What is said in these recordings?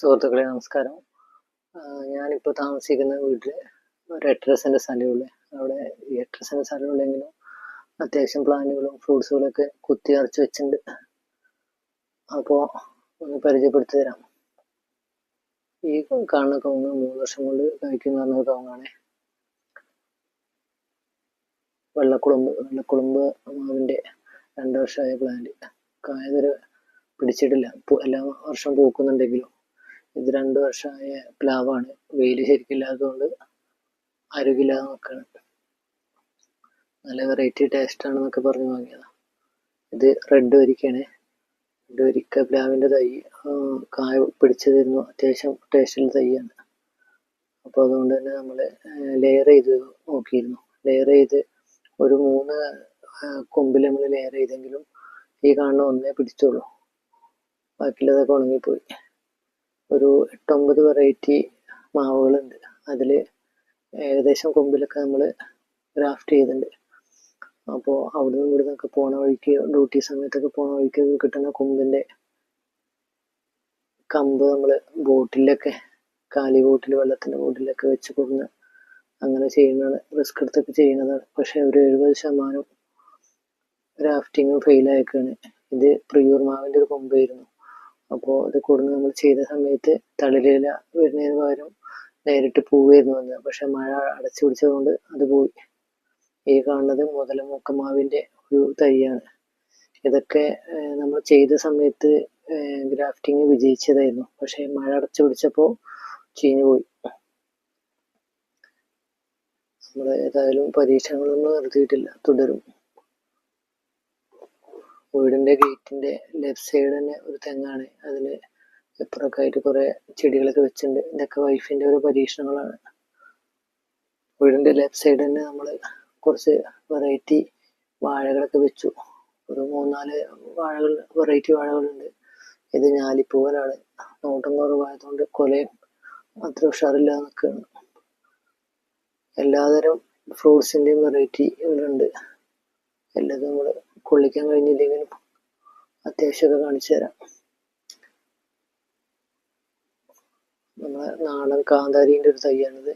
സുഹൃത്തുക്കളെ നമസ്കാരം. ഞാനിപ്പോൾ താമസിക്കുന്ന വീട്ടിൽ ഒരു എട്ടര സെന്റ് സ്ഥലമുള്ളൂ അവിടെ ഈ എട്ടര സ്ഥലമുള്ളെങ്കിലും അത്യാവശ്യം പ്ലാന്റുകളും ഫ്രൂട്ട്സുകളൊക്കെ കുത്തി അറച്ച് വെച്ചിട്ടുണ്ട്. അപ്പോൾ ഒന്ന് പരിചയപ്പെടുത്തി തരാം. ഈ കാണുന്ന കവുങ്ങ് മൂന്ന് വർഷം കൊണ്ട് കഴിക്കുന്ന പറഞ്ഞ കവുങ്ങാണ്. വെള്ളക്കുളമ്പ് വെള്ളക്കുളമ്പ് മാവിന്റെ രണ്ട് വർഷമായ പ്ലാന്റ് കായതൊരു പിടിച്ചിട്ടില്ല. എല്ലാ വർഷവും പൂക്കുന്നുണ്ടെങ്കിലും ഇത് രണ്ട് വർഷമായ പ്ലാവാണ്. വെയിൽ ശരിക്കില്ലാത്തതുകൊണ്ട് ആരോഗ്യമില്ലാതെ നിൽക്കുകയാണ് നല്ല വെറൈറ്റി ടേസ്റ്റ് ആണെന്നൊക്കെ പറഞ്ഞ് വാങ്ങിയതാണ് ഇത് റെഡ് വരിക്കയാണ് റെഡ് വരിക്ക പ്ലാവിന്റെ തൈ കായ കായ പിടിച്ചതിരുന്നു. അത്യാവശ്യം ടേസ്റ്റുള്ള തൈയാണ്. അപ്പോൾ അതുകൊണ്ട് തന്നെ നമ്മൾ ലെയർ ചെയ്ത് നോക്കിയിരുന്നു. ലെയർ ചെയ്ത് ഒരു മൂന്ന് കൊമ്പിൽ നമ്മൾ ലെയർ ചെയ്തെങ്കിലും ഈ കാണുന്ന ഒന്നേ പിടിച്ചുള്ളൂ ബാക്കിയുള്ളതൊക്കെ ഉണങ്ങിപ്പോയി. ഒരു എട്ടൊമ്പത് വെറൈറ്റി മാവുകളുണ്ട്. അതിൽ ഏകദേശം കൊമ്പിലൊക്കെ നമ്മൾ ഗ്രാഫ്റ്റ് ചെയ്തിട്ടുണ്ട് അപ്പോൾ അവിടെ നിന്ന് ഇവിടെ നിന്നൊക്കെ പോണ വഴിക്ക് ഡ്യൂട്ടി സമയത്തൊക്കെ പോണ വഴിക്ക് കിട്ടുന്ന കൊമ്പിന്റെ കമ്പ് നമ്മൾ ബോട്ടിലൊക്കെ കാലി ബോട്ടിൽ വെള്ളത്തിന്റെ ബോട്ടിലൊക്കെ വെച്ച് കൊടുന്ന് അങ്ങനെ ചെയ്യുന്നതാണ്. റിസ്ക് എടുത്തൊക്കെ ചെയ്യുന്നതാണ്. പക്ഷേ ഒരു എഴുപത് ശതമാനം ഗ്രാഫ്റ്റിങ്ങും ഫെയിലായേക്കാണ് ഇത് പ്രിയൂർ മാവിന്റെ ഒരു കൊമ്പായിരുന്നു. അപ്പോൾ ഇത് കൊടുന്ന് നമ്മൾ ചെയ്ത സമയത്ത് തളിരില വരുന്നതിന് പകരം നേരിട്ട് പൂവായിരുന്നു വന്നത് പക്ഷെ മഴ അടച്ചു പിടിച്ചതുകൊണ്ട് അത് പോയി. ഈ കാണുന്നത് മുതലമൂക്കമാവിന്റെ ഒരു തൈയാണ്. ഇതൊക്കെ നമ്മൾ ചെയ്ത സമയത്ത് ഗ്രാഫ്റ്റിംഗ് വിജയിച്ചതായിരുന്നു. പക്ഷെ മഴ അടച്ചു പിടിച്ചപ്പോൾ ചീഞ്ഞു പോയി. നമ്മൾ ഏതായാലും പരീക്ഷണങ്ങളൊന്നും നടത്തിയിട്ടില്ല തുടരും. വീടിന്റെ ഗേറ്റിന്റെ ലെഫ്റ്റ് സൈഡ് തന്നെ ഒരു തെങ്ങാണ്. അതിൽ ഇപ്പുറമൊക്കെ ആയിട്ട് കുറെ ചെടികളൊക്കെ വെച്ചിട്ടുണ്ട്. ഇതൊക്കെ വൈഫിന്റെ ഒരു പരീക്ഷണങ്ങളാണ്. വീടിന്റെ ലെഫ്റ്റ് സൈഡ് തന്നെ നമ്മൾ കുറച്ച് വെറൈറ്റി വാഴകളൊക്കെ വെച്ചു. ഒരു മൂന്നാൽ വാഴകൾ വെറൈറ്റി വാഴകളുണ്ട്. ഇത് ഞാലിപ്പൂവനാണ്. നോട്ടം കുറവായതുകൊണ്ട് കൊലയും അത്ര ഉഷാറില്ലാതെ നിൽക്കുകയാണ്. എല്ലാതരം ഫ്രൂട്ട്സിന്റെയും വെറൈറ്റി ഇവിടെ ഉണ്ട് എല്ലാതും നമ്മൾ കൊള്ളിക്കാൻ കഴിഞ്ഞില്ലെങ്കിലും അത്യാവശ്യമൊക്കെ കാണിച്ചു തരാം. നമ്മളെ നാടൻ കാന്താരിന്റെ ഒരു തൈയാണിത്.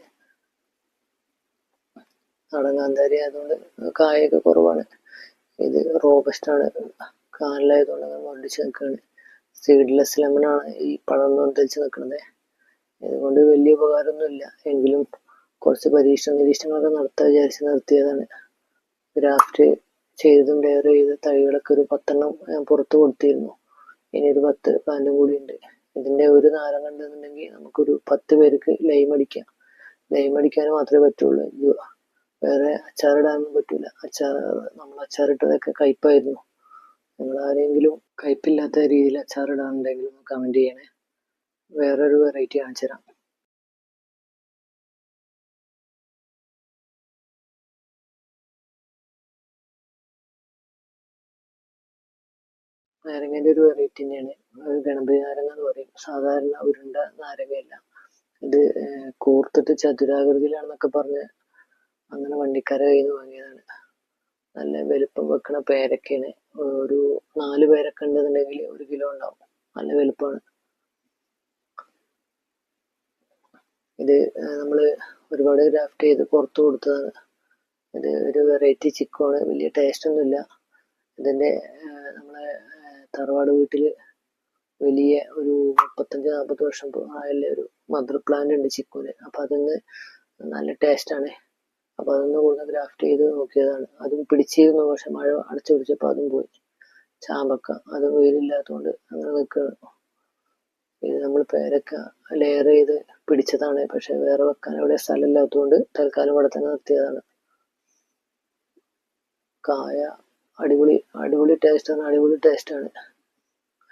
നാടൻ കാന്താരി ആയതുകൊണ്ട് കായൊക്കെ കുറവാണ്. ഇത് റോബസ്റ്റ് ആണ്. കാനലായതുകൊണ്ട് അങ്ങനെ മുരടിച്ച് നിൽക്കുകയാണ് സീഡ്ലെസ് ലെമൺ ആണ് ഈ പഴം നൊന്തലിച്ച് നിൽക്കുന്നത് ഇതുകൊണ്ട് വലിയ ഉപകാരമൊന്നുമില്ല. എങ്കിലും കുറച്ച് പരീക്ഷണ നിരീക്ഷണങ്ങളൊക്കെ നടത്താൻ വിചാരിച്ച് നിർത്തിയതാണ്. ഗ്രാഫ്റ്റ് ചെയ്തതും ലെയർ ചെയ്ത തൈകളൊക്കെ ഒരു പത്തെണ്ണം പുറത്ത് കൊടുത്തിരുന്നു. ഇനി ഒരു പത്ത് പ്ലാന്റും കൂടി ഉണ്ട്. ഇതിന്റെ ഒരു നാരങ്ങ ഉണ്ടെന്നുണ്ടെങ്കിൽ നമുക്കൊരു പത്ത് പേർക്ക് ലൈം അടിക്കാം. ലൈം അടിക്കാൻ മാത്രമേ പറ്റുള്ളൂ. വേറെ അച്ചാറിടാനൊന്നും പറ്റൂല. അച്ചാർ നമ്മൾ അച്ചാറിട്ടതൊക്കെ കയ്പായിരുന്നു. നിങ്ങൾ ആരെങ്കിലും കയ്പില്ലാത്ത രീതിയിൽ അച്ചാറിടാനുണ്ടെങ്കിലും കമന്റ് ചെയ്യണേ. വേറൊരു വെറൈറ്റി കാണിച്ചു തരാം നാരങ്ങന്റെ ഒരു വെറൈറ്റി തന്നെയാണ്. ഗണപതി നാരങ്ങ എന്ന് പറയും. സാധാരണ ഉരുണ്ട നാരങ്ങയല്ല. ഇത് കൂർത്തിട്ട് ചതുരാകൃതിയിലാണെന്നൊക്കെ പറഞ്ഞ് അങ്ങനെ വണ്ടിക്കാരെ കയ്യിൽ നിന്ന് വാങ്ങിയതാണ്. നല്ല വലുപ്പം വെക്കണ പേരക്കയാണ്. ഒരു നാല് പേരക്ക ഉണ്ടെന്നുണ്ടെങ്കിൽ ഒരു കിലോ ഉണ്ടാവും. നല്ല വലുപ്പമാണ്. ഇത് നമ്മൾ ഒരുപാട് ഗ്രാഫ്റ്റ് ചെയ്ത് പുറത്ത് കൊടുത്തതാണ്. ഇത് ഒരു വെറൈറ്റി ചിക്കുമാണ് വലിയ ടേസ്റ്റ് ഒന്നുമില്ല. ഇതിന്റെ ഏർ നമ്മളെ തറവാട് വീട്ടിൽ വലിയ ഒരു മുപ്പത്തഞ്ച് നാൽപ്പത് വർഷം ആയുള്ള ഒരു മദർ പ്ലാന്റ് ഉണ്ട് ചിക്കുന്. അപ്പൊ അതിന്ന് നല്ല ടേസ്റ്റ് ആണ്. അപ്പൊ അതൊന്ന് കൂടുതൽ ഗ്രാഫ്റ്റ് ചെയ്ത് നോക്കിയതാണ്. അതും പിടിച്ചിരുന്നു. പക്ഷെ മഴ അടച്ചു പിടിച്ചപ്പോ അതും പോയി. ചാമ്പക്ക. അത് വെയിലില്ലാത്തതുകൊണ്ട് അങ്ങനെ നിൽക്കുകയാണ് ഇത് നമ്മൾ പേരക്ക ലെയർ ചെയ്ത് പിടിച്ചതാണ്. പക്ഷെ വേറെ വെക്കാൻ അവിടെ സ്ഥലമില്ലാത്തതുകൊണ്ട് തൽക്കാലം ഇവിടെ തന്നെ നിർത്തിയതാണ്. കായ അടിപൊളി അടിപൊളി ടേസ്റ്റ് ആണ് അടിപൊളി ആണ്.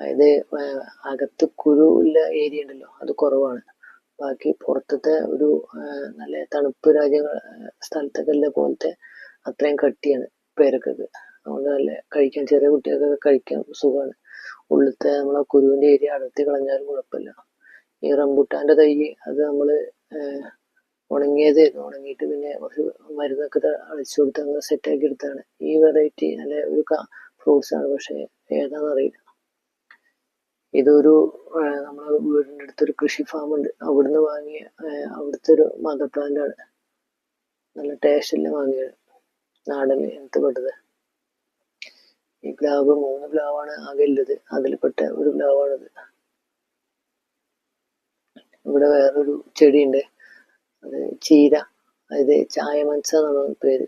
അതായത് അകത്ത് കുരു ഉള്ള ഏരിയ ഉണ്ടല്ലോ അത് കുറവാണ്. ബാക്കി പുറത്തത്തെ ഒരു നല്ല തണുപ്പ് രാജ്യങ്ങൾ സ്ഥലത്തൊക്കെ ഉള്ള പോലത്തെ അത്രയും കട്ടിയാണ് പേരക്കൊക്കെ. അതുകൊണ്ട് നല്ല കഴിക്കാൻ ചെറിയ കുട്ടികൾക്കൊക്കെ കഴിക്കാൻ സുഖമാണ്. ഉള്ളിലത്തെ നമ്മളെ കുരുവിന്റെ ഏരിയ അടർത്തി കളഞ്ഞാലും കുഴപ്പമില്ല. ഈ റംബുട്ടാന്റെ തൈ അത് നമ്മൾ ഏർ ഉണങ്ങിയതായിരുന്നു ഉണങ്ങിയിട്ട് പിന്നെ കുറച്ച് മരുന്നൊക്കെ അടിച്ചു കൊടുത്ത് അങ്ങനെ സെറ്റ് ആക്കി എടുത്താണ്. ഈ വെറൈറ്റി നല്ല ഒരു ഫ്രൂട്ട്സ് ആണ്. പക്ഷേ ഏതാണെന്ന് അറിയില്ല. ഇതൊരു നമ്മുടെ വീടിന്റെ അടുത്തൊരു കൃഷി ഫാം ഉണ്ട്. അവിടുന്ന് വാങ്ങിയ അവിടുത്തെ ഒരു മദർ പ്ലാന്റ് ആണ്. നല്ല ടേസ്റ്റിൽ വാങ്ങിയത് നാടൻ എന്ത് പെട്ടത്. ഈ പ്ലാവ് മൂന്ന് പ്ലാവാണ് ആകെ ഉള്ളത്. അതിൽപ്പെട്ട ഒരു പ്ലാവാണിത്. ഇവിടെ വേറൊരു ചെടിയുണ്ട്. അത് ചീര അതായത് ചായ മനസ്സ എന്നാണ് പേര്.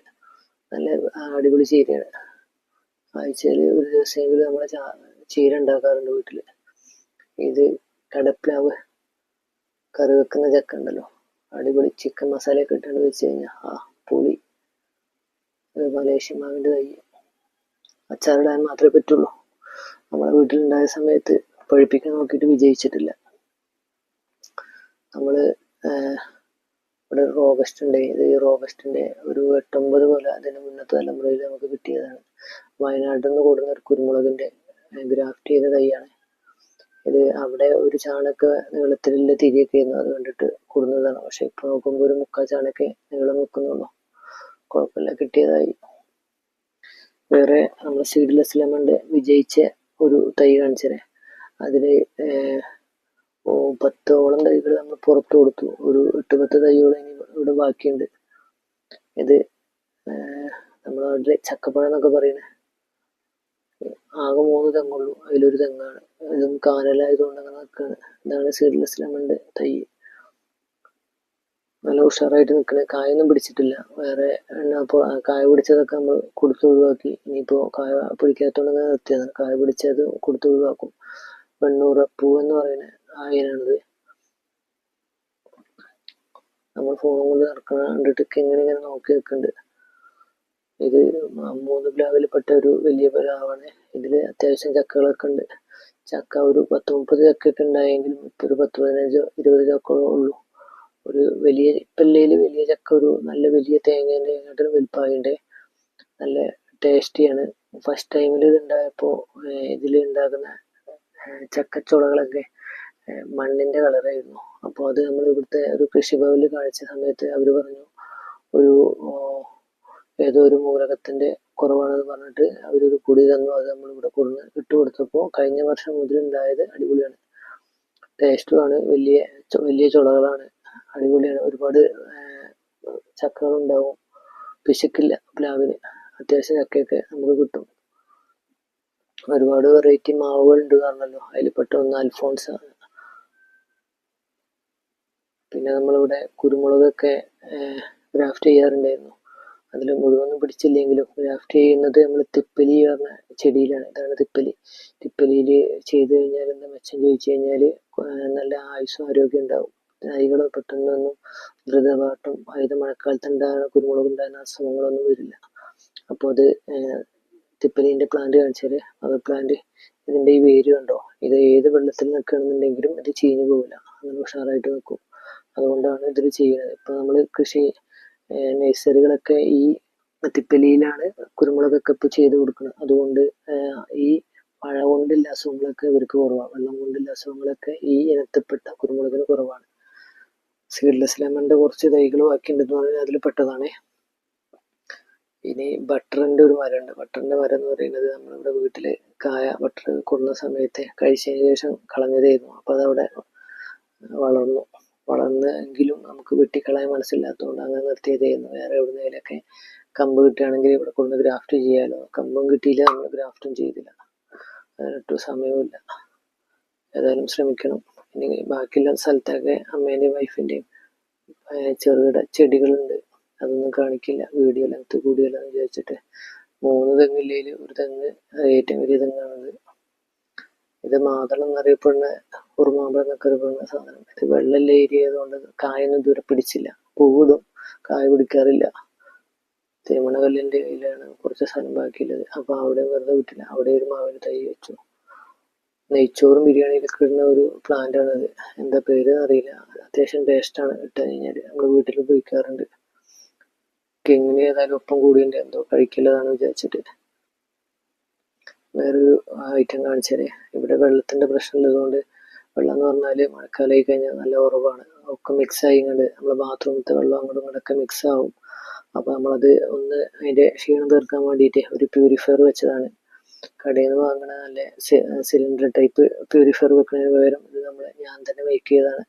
നല്ല അടിപൊളി ചീരയാണ്. ആഴ്ചയിൽ ഒരു ദിവസമെങ്കിലും നമ്മൾ ചീര ഉണ്ടാക്കാറുണ്ട് വീട്ടിൽ ഇത് കടപ്ലാവ് കറി വെക്കുന്ന ചക്ക ഉണ്ടല്ലോ. അടിപൊളി ചിക്കൻ മസാലയൊക്കെ ഇട്ടുകൊണ്ട് വെച്ച് കഴിഞ്ഞാൽ ആ പുളി അതുപോലെ മാവിന്റെ തൈ അച്ചാറിടാൻ മാത്രമേ പറ്റുള്ളൂ. നമ്മളെ വീട്ടിലുണ്ടായ സമയത്ത് പഴുപ്പിക്കാൻ നോക്കിയിട്ട് വിജയിച്ചിട്ടില്ല. നമ്മൾ ഇവിടെ റോബസ്റ്റ് ഉണ്ട് ഇത് ഈ റോബസ്റ്റിന്റെ ഒരു എട്ടൊമ്പത് പോലെ അതിന് മുന്നത്തെ തലമുറയിൽ നമുക്ക് കിട്ടിയതാണ്. വയനാട്ടിൽ നിന്ന് കൂടുന്ന ഒരു കുരുമുളകിന്റെ ഗ്രാഫ്റ്റ് ചെയ്ത തൈയാണ്. ഇത് അവിടെ ഒരു ചാണക നീളത്തിലുള്ള തിരിയൊക്കെ ആയിരുന്നു. അത് കണ്ടിട്ട് കൂടുന്നതാണ്. പക്ഷെ ഇപ്പൊ നോക്കുമ്പോൾ ഒരു മുക്കാൽ ചാണക്ക് നീളം നിൽക്കുന്നുള്ളൂ. കുഴപ്പമില്ല കിട്ടിയതായി. വേറെ നമ്മൾ സീഡ്ലെസ് ലെമണ്ട് വിജയിച്ച ഒരു തൈ കാണിച്ചത് ഓ പത്തോളം തൈകൾ നമ്മൾ പുറത്തു കൊടുത്തു. ഒരു എട്ട് പത്ത് തൈകൾ ഇനി ഇവിടെ ബാക്കിയുണ്ട്. ഇത് നമ്മളവിടെ ചക്കപ്പഴം എന്നൊക്കെ പറയുന്നത് ആകെ മൂന്ന് തെങ്ങുള്ളൂ. അതിലൊരു തെങ്ങാണ്. ഇതും കാനലായതുകൊണ്ട് അങ്ങനെ നിൽക്കുകയാണ് ഇതാണ് സീഡ്ലെസ് ലെമണിന്റെ തൈ. നല്ല ഉഷാറായിട്ട് നിൽക്കണേ കായൊന്നും പിടിച്ചിട്ടില്ല. വേറെ എണ്ണ കായ പിടിച്ചതൊക്കെ നമ്മൾ കൊടുത്ത് ഒഴിവാക്കി. ഇനിയിപ്പോ കായ പിടിക്കാത്തതുകൊണ്ട് നിർത്തിയതാണ്. കായ പിടിച്ചത് കൊടുത്ത് ഒഴിവാക്കും. വെണ്ണൂറ എന്ന് പറയുന്ന ആ ഇനാണിത് നമ്മൾ ഫോണും കൊണ്ട് നടക്കണ കണ്ടിട്ട് ഇങ്ങനെ ഇങ്ങനെ നോക്കി നിൽക്കുന്നുണ്ട് ഇത് മൂന്ന് മൂന്ന് പ്ലാവിൽപ്പെട്ട ഒരു വലിയ പ്ലാവാണ്. ഇതിൽ അത്യാവശ്യം ചക്കകളൊക്കെ ഉണ്ട്. ചക്ക ഒരു പത്ത് മുപ്പത് ചക്കയൊക്കെ ഉണ്ടായെങ്കിലും ഇപ്പൊ ഒരു പത്ത് പതിനഞ്ചോ ഇരുപത് ചക്കകളോ ഉള്ളൂ. ഒരു വലിയ ഇപ്പല്ലയിൽ വലിയ ചക്ക ഒരു നല്ല വലിയ തേങ്ങേന്റെ കാട്ടിലും വലിപ്പമായിണ്ട് നല്ല ടേസ്റ്റിയാണ്. ഫസ്റ്റ് ടൈമിൽ ഇത് ഉണ്ടായപ്പോൾ ഇതിൽ ഉണ്ടാക്കുന്ന ഏർ ചക്കച്ചുളകളൊക്കെ ഏർ മണ്ണിന്റെ കളറായിരുന്നു അപ്പോൾ അത് നമ്മൾ ഇവിടുത്തെ ഒരു കൃഷിഭവനിൽ കാണിച്ച സമയത്ത് അവർ പറഞ്ഞു ഒരു ഏതോ ഒരു മൂലകത്തിന്റെ കുറവാണെന്ന് പറഞ്ഞിട്ട് അവരൊരു പൊടി തന്നു അത് നമ്മൾ ഇവിടെ കൊടുന്ന് ഇട്ട് കൊടുത്തപ്പോൾ കഴിഞ്ഞ വർഷം മുതൽ ഉണ്ടായത് അടിപൊളിയാണ് ടേസ്റ്റുമാണ് വലിയ വലിയ ചുളകളാണ്. അടിപൊളിയാണ്. ഒരുപാട് ചക്കകളുണ്ടാവും. പിശുക്കില്ല പ്ലാവിന്. അത്യാവശ്യം ചക്കയൊക്കെ നമുക്ക് കിട്ടും. ഒരുപാട് വെറൈറ്റി മാവുകൾ ഉണ്ട് പറഞ്ഞല്ലോ. അതിൽ പെട്ട ഒന്ന് അൽഫോൺസ പിന്നെ നമ്മളിവിടെ കുരുമുളകൊക്കെ ഗ്രാഫ്റ്റ് ചെയ്യാറുണ്ടായിരുന്നു. അതിൽ മുഴുവനും പിടിച്ചില്ലെങ്കിലും ഗ്രാഫ്റ്റ് ചെയ്യുന്നത് നമ്മൾ തിപ്പലി പറഞ്ഞ ചെടിയിലാണ്. ഇതാണ് തിപ്പലി. തിപ്പലിയിൽ ചെയ്തു കഴിഞ്ഞാൽ എന്താ മെച്ചം ചോദിച്ചു കഴിഞ്ഞാൽ നല്ല ആയുസ്സും ആരോഗ്യം ഉണ്ടാവും. തൈകൾ പെട്ടെന്നൊന്നും ദ്രുതപാട്ടം അതായത് മഴക്കാലത്ത് ഉണ്ടാകുന്ന കുരുമുളക് ഉണ്ടാകുന്ന അസുഖങ്ങളൊന്നും വരില്ല. അപ്പോൾ അത് തിപ്പലീന്റെ പ്ലാന്റ് കാണിച്ചാൽ അത് പ്ലാന്റ് ഇതിന്റെ ഈ വേര് കണ്ടോ? ഇത് ഏത് വെള്ളത്തിൽ നിൽക്കുകയാണെന്നുണ്ടെങ്കിലും ഇത് ചീഞ്ഞു പോകില്ല അങ്ങനെ ഉഷാറായിട്ട് നിൽക്കും അതുകൊണ്ടാണ് ഇതിൽ ചെയ്യുന്നത്. ഇപ്പൊ നമ്മൾ കൃഷി നഴ്സറികളൊക്കെ ഈ തിപ്പലിയിലാണ് കുരുമുളകൊക്കെ ഇപ്പൊ ചെയ്ത് കൊടുക്കുന്നത്. അതുകൊണ്ട് ഈ മഴ കൊണ്ടുള്ള അസുഖങ്ങളൊക്കെ ഇവർക്ക് കുറവാണ് വെള്ളം കൊണ്ടുള്ള അസുഖങ്ങളൊക്കെ ഈ ഇനത്തിൽപ്പെട്ട കുരുമുളകിന് കുറവാണ്. സീഡ്ലെസ് ലെമണിന്റെ കുറച്ച് തൈകൾ ബാക്കിയുണ്ടെന്ന് പറഞ്ഞാൽ അതിൽ പെട്ടതാണ്. ഇനി ബട്ടറിന്റെ ഒരു മരമുണ്ട്. ബട്ടറിന്റെ മരം എന്ന് പറയുന്നത് നമ്മളിവിടെ വീട്ടിൽ കായ ബട്ടർ കൊടുന്ന സമയത്ത് കഴിച്ചതിന് ശേഷം കളഞ്ഞതായിരുന്നു. അപ്പോൾ അതവിടെ വളർന്നു. വളർന്നെങ്കിലും നമുക്ക് വെട്ടിക്കളയാൻ മനസ്സില്ലാത്തതുകൊണ്ട് അങ്ങനെ നിർത്തിയതായിരുന്നു വേറെ എവിടുന്നേലൊക്കെ കമ്പ് കിട്ടുകയാണെങ്കിൽ ഇവിടെ കൊണ്ട് ഗ്രാഫ്റ്റ് ചെയ്യാലോ? കമ്പും കിട്ടിയില്ല നമ്മൾ ഗ്രാഫ്റ്റും ചെയ്തില്ല. അതിനൊട്ടും സമയമില്ല ഏതായാലും ശ്രമിക്കണം. ഇനി ബാക്കിയുള്ള സ്ഥലത്തൊക്കെ അമ്മേന്റെയും വൈഫിന്റെയും ചെറുകിട ചെടികളുണ്ട്. അതൊന്നും കാണിക്കില്ല. വീഡിയോ ലെങ്ത് കൂടിയല്ലോ വിചാരിച്ചിട്ട്. മൂന്ന് തെങ്ങില്ലേൽ ഒരു തെങ്ങ് ഏറ്റവും വലിയ തെങ്ങാണത് ഇത് മാതളം എന്നറിയപ്പെടുന്ന കുറുമാമ്പഴം എന്നൊക്കെ അറിയപ്പെടുന്ന സാധനം. ഇത് വെള്ളമുള്ള ഏരിയ ആയതുകൊണ്ട് കായൊന്നും ദൂരെ പിടിച്ചില്ല. പൂവിടും കായ പിടിക്കാറില്ല. തേമണകല്ലിന്റെ കയ്യിലാണ് കുറച്ച് സ്ഥലം ബാക്കിയുള്ളത്. അപ്പൊ അവിടെ വെറുതെ വിട്ടില്ല. അവിടെ ഒരു മാവിന് തൈ വെച്ചു. നെയ്ച്ചോറും ബിരിയാണിയിലൊക്കെ ഇടുന്ന ഒരു അത് എന്താ പേര് അറിയില്ല അത്യാവശ്യം ടേസ്റ്റാണ് ഇട്ട് കഴിഞ്ഞാൽ നമ്മൾ വീട്ടിൽ ഉപയോഗിക്കാറുണ്ട്. കിങ്ങിന് ഏതായാലും ഒപ്പം കൂടിയുണ്ട്. എന്തോ കഴിക്കില്ലതാണ് വിചാരിച്ചിട്ട്. വേറൊരു ഐറ്റം കാണിച്ചാൽ ഇവിടെ വെള്ളത്തിന്റെ പ്രശ്നം ഉള്ളതുകൊണ്ട് വെള്ളം എന്ന് പറഞ്ഞാൽ മഴക്കാലമായി കഴിഞ്ഞാൽ നല്ല ഉറവാണ്. ഒക്കെ മിക്സ് ആയി ഇങ്ങോട്ട് നമ്മളെ ബാത്റൂമിലത്തെ വെള്ളം അങ്ങോട്ടും ഇങ്ങോട്ടൊക്കെ മിക്സ് ആവും. അപ്പൊ നമ്മളത് ഒന്ന് അതിന്റെ ക്ഷീണം തീർക്കാൻ വേണ്ടിയിട്ട് ഒരു പ്യൂരിഫയർ വെച്ചതാണ്. കടയിൽ നിന്ന് വാങ്ങണ നല്ല സിലിണ്ടർ ടൈപ്പ് പ്യൂരിഫയർ വെക്കുന്നതിന് പകരം ഇത് നമ്മൾ ഞാൻ തന്നെ മേക്ക് ചെയ്തതാണ്.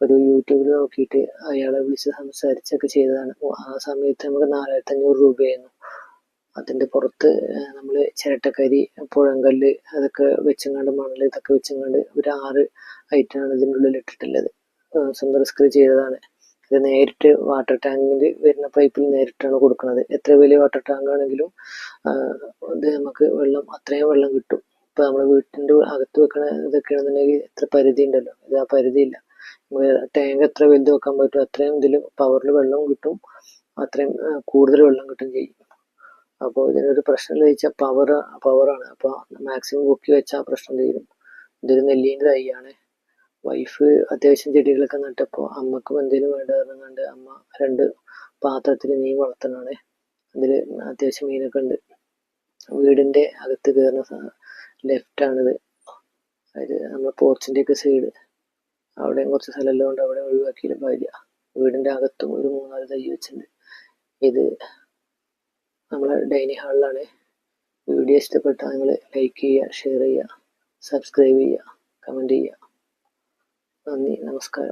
ഒരു യൂട്യൂബിൽ നോക്കിയിട്ട് അയാളെ വിളിച്ച് സംസാരിച്ചൊക്കെ ചെയ്തതാണ്. ആ സമയത്ത് നമുക്ക് നാലായിരത്തി അഞ്ഞൂറ് രൂപയായിരുന്നു. അതിന്റെ പുറത്ത് നമ്മൾ ചിരട്ടക്കരി പുഴങ്കല്ല് അതൊക്കെ വെച്ചങ്ങാണ്ട് മണൽ ഇതൊക്കെ വെച്ചങ്ങാണ്ട് ഒരു ആറ് ഐറ്റമാണ് ഇതിന്റെ ഉള്ളിൽ ഇട്ടിട്ടുള്ളത്. സ്വന്തം റിസ്ക് ചെയ്തതാണ്. ഇത് നേരിട്ട് വാട്ടർ ടാങ്കിൽ വരുന്ന പൈപ്പിൽ നേരിട്ടാണ് കൊടുക്കുന്നത്. എത്ര വലിയ വാട്ടർ ടാങ്ക് ആണെങ്കിലും ഇത് നമുക്ക് വെള്ളം അത്രയും വെള്ളം കിട്ടും. ഇപ്പൊ നമ്മൾ വീട്ടിന്റെ അകത്ത് വെക്കണ ഇതൊക്കെയാണെന്നുണ്ടെങ്കിൽ എത്ര പരിധി ഉണ്ടല്ലോ? ഇത് ആ പരിധിയില്ല. ടാങ്ക് എത്ര വലുത് വെക്കാൻ പറ്റും അത്രയും ഇതിൽ പവറിൽ വെള്ളം കിട്ടും അത്രയും കൂടുതൽ വെള്ളം കിട്ടും ചെയ്യും. അപ്പോൾ ഇതിനൊരു പ്രശ്നം വെച്ചാൽ പവർ പവറാണ് അപ്പോൾ മാക്സിമം പൊക്കി വെച്ചാൽ പ്രശ്നം തീരും ഇതൊരു നെല്ലീന്റെ തൈയാണ്. വൈഫ് അത്യാവശ്യം ചെടികളൊക്കെ നട്ടപ്പോൾ അമ്മക്കും എന്തെങ്കിലും വേണ്ട പറഞ്ഞുകൊണ്ട് അമ്മ രണ്ട് പാത്രത്തിൽ മീൻ വളർത്തണാണ് അതിൽ അത്യാവശ്യം മീനൊക്കെ ഉണ്ട്. വീടിന്റെ അകത്ത് കയറുന്ന ലെഫ്റ്റ് ആണിത്. അതായത് നമ്മുടെ പോർച്ചിന്റെ ഒക്കെ സൈഡ് അവിടെയും കുറച്ച് സ്ഥലമെല്ലാം ഉണ്ട് അവിടെ ഒഴിവാക്കിയിട്ട് ഭാര്യ വീടിന്റെ അകത്തും ഒരു മൂന്നാൽ തൈ വെച്ചിട്ടുണ്ട്. ഇത് നമ്മളെ ഡൈനിങ് ഹാളിലാണ്. വീഡിയോ ഇഷ്ടപ്പെട്ടാൽ നിങ്ങൾ ലൈക്ക് ചെയ്യുക ഷെയർ ചെയ്യുക സബ്സ്ക്രൈബ് ചെയ്യുക കമന്റ് ചെയ്യുക. നന്ദി നമസ്കാരം.